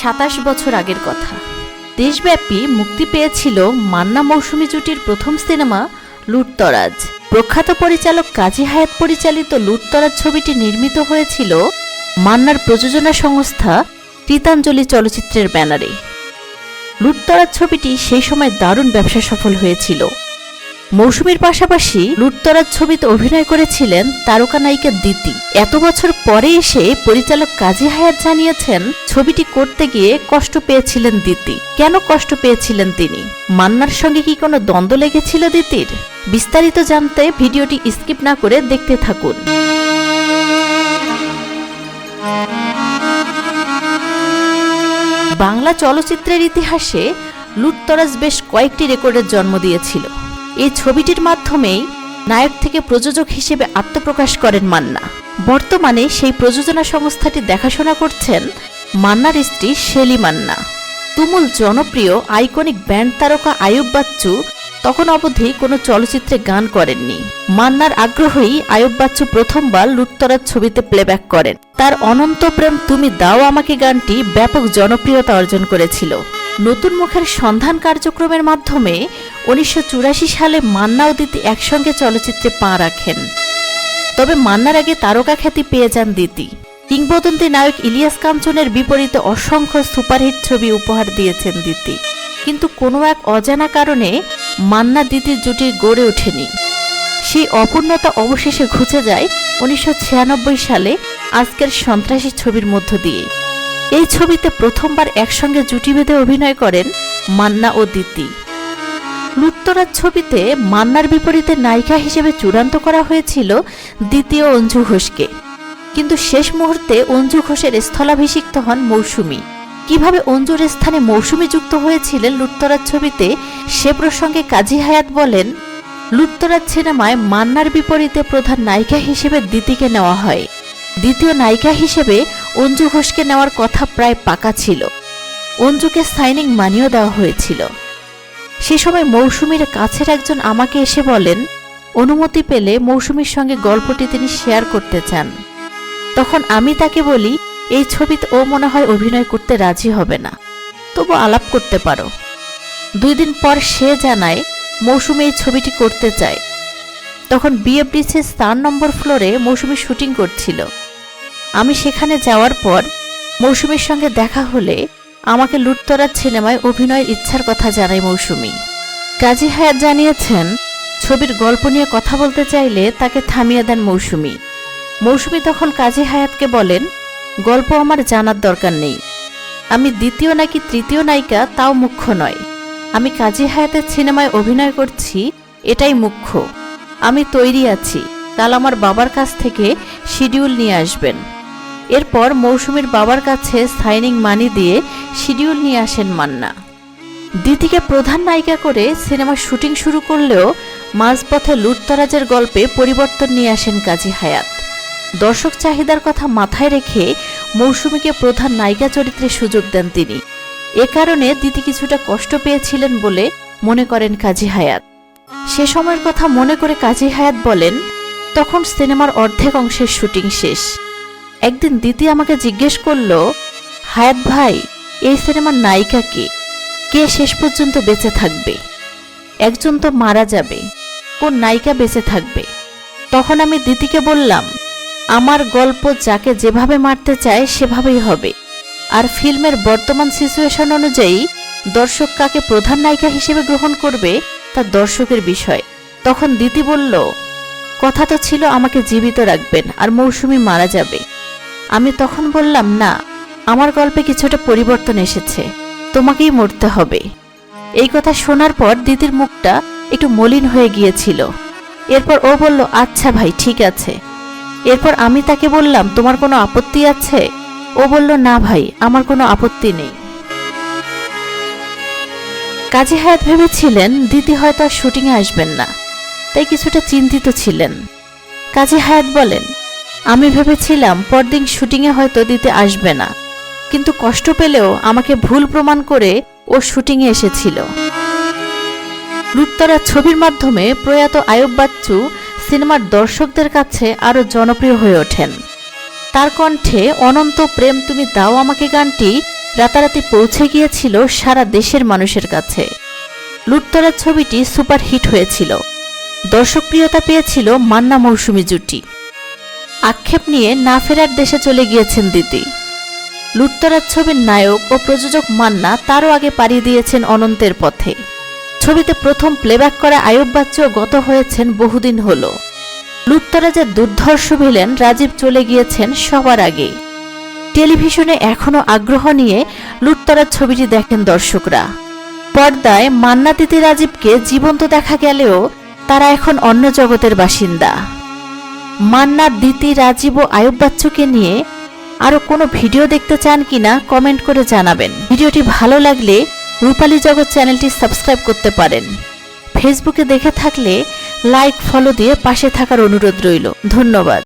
সাতাশ বছর আগের কথা। দেশব্যাপী মুক্তি পেয়েছিল মান্না মৌসুমী জুটির প্রথম সিনেমা লুটতরাজ। প্রখ্যাত পরিচালক কাজী হায়াত পরিচালিত লুটতরাজ ছবিটি নির্মিত হয়েছিল মান্নার প্রযোজনা সংস্থা কৃতাঞ্জলি চলচ্চিত্রের ব্যানারে। লুটতরাজ ছবিটি সেই সময় দারুণ ব্যবসা সফল হয়েছিল। মৌসুমীর পাশাপাশি লুটতরাজ ছবিতে অভিনয় করেছিলেন তারকা নায়িকা দিতি। এত বছর পরে এসে পরিচালক কাজী হায়াত জানিয়েছেন, ছবিটি করতে গিয়ে কষ্ট পেয়েছিলেন দিতি। কেন কষ্ট পেয়েছিলেন তিনি? মান্নার সঙ্গে কি কোনো দ্বন্দ্ব লেগেছিল দিতির? বিস্তারিত জানতে ভিডিওটি স্কিপ না করে দেখতে থাকুন। বাংলা চলচ্চিত্রের ইতিহাসে লুটতরাজ বেশ কয়েকটি রেকর্ডের জন্ম দিয়েছিল। এই ছবিটির মাধ্যমেই নায়ক থেকে প্রযোজক হিসেবে আত্মপ্রকাশ করেন মান্না। বর্তমানে সেই প্রযোজনা সংস্থাটি দেখাশোনা করছেন মান্নার স্ত্রী শেলি মান্না। তুমুল জনপ্রিয় আইকনিক ব্যান্ড তারকা আয়ুব বাচ্চু তখন অবধি কোনো চলচ্চিত্রে গান করেননি। মান্নার আগ্রহেই আয়ুব বাচ্চু প্রথমবার লুটতরার ছবিতে প্লেব্যাক করেন। তার অনন্ত প্রেম তুমি দাও আমাকে গানটি ব্যাপক জনপ্রিয়তা অর্জন করেছিল। নতুন মুখের সন্ধান কার্যক্রমের মাধ্যমে উনিশশো চুরাশি সালে মান্না দিতি একসঙ্গে চলচ্চিত্রে পা রাখেন। তবে মান্নার আগে তারকা খ্যাতি পেয়ে যান দিতি। কিংবদন্তি নায়ক ইলিয়াস কাঞ্চনের বিপরীতে অসংখ্য সুপারহিট ছবি উপহার দিয়েছেন দিতি। কিন্তু কোনো এক অজানা কারণে মান্না দিতির জুটি গড়ে ওঠেনি। সেই অপূর্ণতা অবশেষে ঘুচে যায় উনিশশো ছিয়ানব্বই সালে আজকের সন্ত্রাসী ছবির মধ্য দিয়ে। এই ছবিতে প্রথমবার একসঙ্গে জুটি বেঁধে অভিনয় করেন মান্না ও দিতি। লুত্তরাজ ছবিতে মান্নার বিপরীতে নায়িকা হিসেবে চূড়ান্ত করা হয়েছিল দ্বিতীয় অঞ্জু ঘোষকে। কিন্তু শেষ মুহূর্তে অঞ্জু ঘোষের স্থলাভিষিক্ত হন মৌসুমী। কীভাবে অঞ্জুর স্থানে মৌসুমী যুক্ত হয়েছিলেন লুটতরাজ ছবিতে, সে প্রসঙ্গে কাজী হায়াত বলেন লুটতরাজ সিনেমায় মান্নার বিপরীতে প্রধান নায়িকা হিসেবে দিতিকে নেওয়া হয়। দ্বিতীয় নায়িকা হিসেবে অঞ্জু ঘোষকে নেওয়ার কথা প্রায় পাকা ছিল। অঞ্জুকে সাইনিং মানিও দেওয়া হয়েছিল। সে সময় মৌসুমীর কাছের একজন আমাকে এসে বলেন, অনুমতি পেলে মৌসুমীর সঙ্গে গল্পটি তিনি শেয়ার করতে চান। তখন আমি তাকে বলি, এই ছবিতে ও মনে হয় অভিনয় করতে রাজি হবে না, তবু আলাপ করতে পারো। দুই দিন পর সে জানায়, মৌসুমী এই ছবিটি করতে চায়। তখন বিএফডিসির স্থান নম্বর ফ্লোরে মৌসুমী শুটিং করছিল। আমি সেখানে যাওয়ার পর মৌসুমীর সঙ্গে দেখা হলে আমাকে লুটতরার সিনেমায় অভিনয়ের ইচ্ছার কথা জানায় মৌসুমী। কাজী হায়াত জানিয়েছেন, ছবির গল্প নিয়ে কথা বলতে চাইলে তাকে থামিয়ে দেন মৌসুমী। মৌসুমী তখন কাজী হায়াতকে বলেন, গল্প আমার জানার দরকার নেই। আমি দ্বিতীয় নাকি তৃতীয় নায়িকা তাও মুখ্য নয়। আমি কাজী হায়াতের সিনেমায় অভিনয় করছি, এটাই মুখ্য। আমি তৈরি আছি। কাল আমার বাবার কাছ থেকে শিডিউল নিয়ে আসবেন। এরপর মৌসুমীর বাবার কাছে সাইনিং মানি দিয়ে শিডিউল নিয়ে আসেন মান্না। দিতিকে প্রধান নায়িকা করে সিনেমার শুটিং শুরু করলেও মাঝপথে লুটতরাজের গল্পে পরিবর্তন নিয়ে আসেন কাজী হায়াত। দর্শক চাহিদার কথা মাথায় রেখে মৌসুমীকে প্রধান নায়িকা চরিত্রে সুযোগ দেন তিনি। এ কারণে দিতি কিছুটা কষ্ট পেয়েছিলেন বলে মনে করেন কাজী হায়াত। সে সময়ের কথা মনে করে কাজী হায়াত বলেন, তখন সিনেমার অর্ধেক অংশের শুটিং শেষ। একদিন দিতি আমাকে জিজ্ঞেস করল, হায়াত ভাই, এই সিনেমার নায়িকা কে? কে শেষ পর্যন্ত বেঁচে থাকবে? একজন তো মারা যাবে, কোন নায়িকা বেঁচে থাকবে? তখন আমি দিতিকে বললাম, আমার গল্প যাকে যেভাবে মারতে চায় সেভাবেই হবে। আর ফিল্মের বর্তমান সিচুয়েশন অনুযায়ী দর্শক কাকে প্রধান নায়িকা হিসেবে গ্রহণ করবে তা দর্শকের বিষয়। তখন দিতি বলল, কথা তো ছিল আমাকে জীবিত রাখবেন আর মৌসুমি মারা যাবে। আমি তখন বললাম, না, আমার গল্পে কিছুটা পরিবর্তন এসেছে, তোমাকেই মরতে হবে। এই কথা শোনার পর দিদির মুখটা একটু মলিন হয়ে গিয়েছিল। এরপর ও বলল আচ্ছা ভাই, ঠিক আছে। এরপর আমি তাকে বললাম, তোমার কোনো আপত্তি আছে? ও বলল, না ভাই, আমার কোনো আপত্তি নেই। কাজী হায়াত ভেবেছিলেন দিদি হয়তো আর শুটিংয়ে আসবেন না, তাই কিছুটা চিন্তিত ছিলেন। কাজী হায়াত বলেন আমি ভেবেছিলাম পরদিন শুটিংয়ে হয়তো দিতে আসবে না, কিন্তু কষ্ট পেলেও আমাকে ভুল প্রমাণ করে ও শুটিংয়ে এসেছিল। লুটতরা ছবির মাধ্যমে প্রয়াত আয়ুব বাচ্চু সিনেমার দর্শকদের কাছে আরও জনপ্রিয় হয়ে ওঠেন। তার কণ্ঠে, অনন্ত প্রেম, তুমি দাও আমাকে গানটি রাতারাতি পৌঁছে গিয়েছিল সারা দেশের মানুষের কাছে। লুটতরাজ ছবিটি সুপারহিট হয়েছিল। দর্শকপ্রিয়তা পেয়েছিল মান্না মৌসুমী জুটি। আক্ষেপ নিয়ে না ফেরার দেশে চলে গিয়েছেন দিতি লুটতরাজ ছবির নায়ক ও প্রযোজক মান্না তারও আগে পাড়ি দিয়েছেন অনন্তের পথে। ছবিতে প্রথম প্লেব্যাক করা আয়ুব বাচ্চুও গত হয়েছেন বহুদিন হল। লুটতরাজের দুর্ধর্ষ ভিলেন রাজীব চলে গিয়েছেন সবার আগে টেলিভিশনে এখনও আগ্রহ নিয়ে লুটতরাজ ছবিটি দেখেন দর্শকরা। পর্দায় মান্না তিতি রাজীবকে জীবন্ত দেখা গেলেও তারা এখন অন্য জগতের বাসিন্দা। মান্না, দিতি, রাজীব ও আয়ুব বাচ্চুকে নিয়ে আরও কোনো ভিডিও দেখতে চান কিনা কমেন্ট করে জানাবেন। ভিডিওটি ভালো লাগলে রূপালী জগৎ চ্যানেলটি সাবস্ক্রাইব করতে পারেন। ফেসবুকে দেখে থাকলে লাইক, ফলো দিয়ে পাশে থাকার অনুরোধ রইল। ধন্যবাদ।